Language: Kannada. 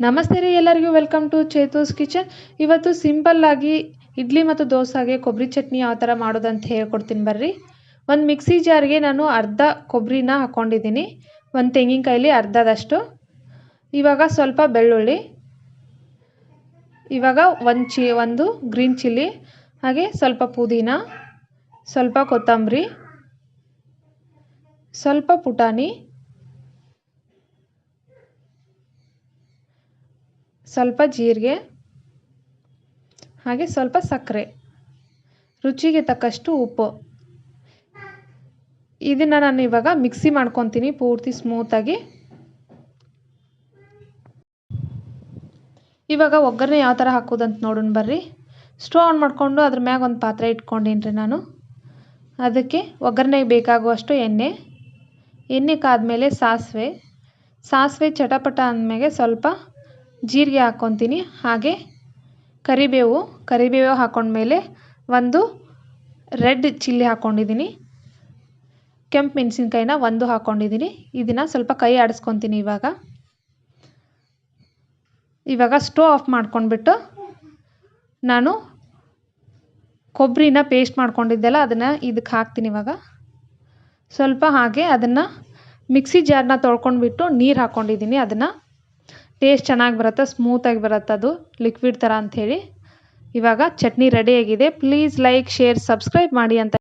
ನಮಸ್ತೆ ರೀ ಎಲ್ಲರಿಗೂ ವೆಲ್ಕಮ್ ಟು ಚೇತೂಸ್ ಕಿಚನ್ ಇವತ್ತು ಸಿಂಪಲ್ಲಾಗಿ ಇಡ್ಲಿ ಮತ್ತು ದೋಸೆಗೆ ಕೊಬ್ಬರಿ ಚಟ್ನಿ ಯಾವ ಥರ ಮಾಡೋದಂತ ಹೇಳ್ಕೊಡ್ತೀನಿ ಬರ್ರಿ. ಒಂದು ಮಿಕ್ಸಿ ಜಾರ್ಗೆ ನಾನು ಅರ್ಧ ಕೊಬ್ಬರಿನ ಹಾಕ್ಕೊಂಡಿದ್ದೀನಿ ಒಂದು ತೆಂಗಿನಕಾಯಲ್ಲಿ ಅರ್ಧದಷ್ಟು. ಇವಾಗ ಸ್ವಲ್ಪ ಬೆಳ್ಳುಳ್ಳಿ. ಇವಾಗ ಒಂದು ಚಿ, ಒಂದು ಗ್ರೀನ್ ಚಿಲ್ಲಿ ಹಾಗೆ ಸ್ವಲ್ಪ ಪುದೀನ. ಸ್ವಲ್ಪ ಕೊತ್ತಂಬರಿ. ಸ್ವಲ್ಪ ಪುಟಾಣಿ. ಸ್ವಲ್ಪ ಜೀರಿಗೆ, ಹಾಗೆ ಸ್ವಲ್ಪ ಸಕ್ಕರೆ, ರುಚಿಗೆ ತಕ್ಕಷ್ಟು ಉಪ್ಪು. ಇದನ್ನು ನಾನು ಇವಾಗ ಮಿಕ್ಸಿ ಮಾಡ್ಕೊತೀನಿ ಪೂರ್ತಿ ಸ್ಮೂತಾಗಿ ಇವಾಗ ಒಗ್ಗರಣೆ ಯಾವ ಥರ ಹಾಕೋದಂತ ನೋಡೋಣ ಬರ್ರಿ. ಸ್ಟವ್ ಆನ್ ಮಾಡಿಕೊಂಡು ಅದ್ರ ಮ್ಯಾಗ ಒಂದು ಪಾತ್ರೆ ಇಟ್ಕೊಂಡೀನಿ ರೀ ನಾನು. ಅದಕ್ಕೆ ಒಗ್ಗರಣೆಗೆ ಬೇಕಾಗುವಷ್ಟು ಎಣ್ಣೆ ಎಣ್ಣೆ ಕಾದ ಮೇಲೆ ಸಾಸಿವೆ. ಸಾಸಿವೆ ಚಟಪಟ ಅಂದಮೇಲೆ ಸ್ವಲ್ಪ ಜೀರಿಗೆ ಹಾಕ್ಕೊತೀನಿ. ಹಾಗೆ ಕರಿಬೇವು ಕರಿಬೇವು ಹಾಕೊಂಡ್ಮೇಲೆ ಒಂದು ರೆಡ್ ಚಿಲ್ಲಿ ಹಾಕ್ಕೊಂಡಿದ್ದೀನಿ ಕೆಂಪು ಮೆಣಸಿನ್ಕಾಯಿನ ಒಂದು ಹಾಕ್ಕೊಂಡಿದ್ದೀನಿ ಇದನ್ನು ಸ್ವಲ್ಪ ಕೈ ಆಡಿಸ್ಕೊತೀನಿ ಇವಾಗ. ಇವಾಗ ಸ್ಟೋವ್ ಆಫ್ ಮಾಡ್ಕೊಂಡ್ಬಿಟ್ಟು ನಾನು ಕೊಬ್ಬರಿನ ಪೇಸ್ಟ್ ಮಾಡ್ಕೊಂಡಿದ್ದೆಲ್ಲ ಅದನ್ನು ಇದಕ್ಕೆ ಹಾಕ್ತೀನಿ ಇವಾಗ. ಸ್ವಲ್ಪ ಹಾಗೆ ಅದನ್ನು ಮಿಕ್ಸಿ ಜಾರ್ನ ತೊಳ್ಕೊಂಡ್ಬಿಟ್ಟು ನೀರು ಹಾಕ್ಕೊಂಡಿದ್ದೀನಿ ಅದನ್ನು. ಟೇಸ್ಟ್ ಚೆನ್ನಾಗಿ ಬರುತ್ತೆ ಸ್ಮೂತಾಗಿ ಬರುತ್ತೆ ಅದು ಲಿಕ್ವಿಡ್ ಥರ ಹೇಳಿ ಇವಾಗ ಚಟ್ನಿ ರೆಡಿ ಆಗಿದೆ. ಪ್ಲೀಸ್ ಲೈಕ್ ಶೇರ್ ಸಬ್ಸ್ಕ್ರೈಬ್ ಮಾಡಿ ಅಂತ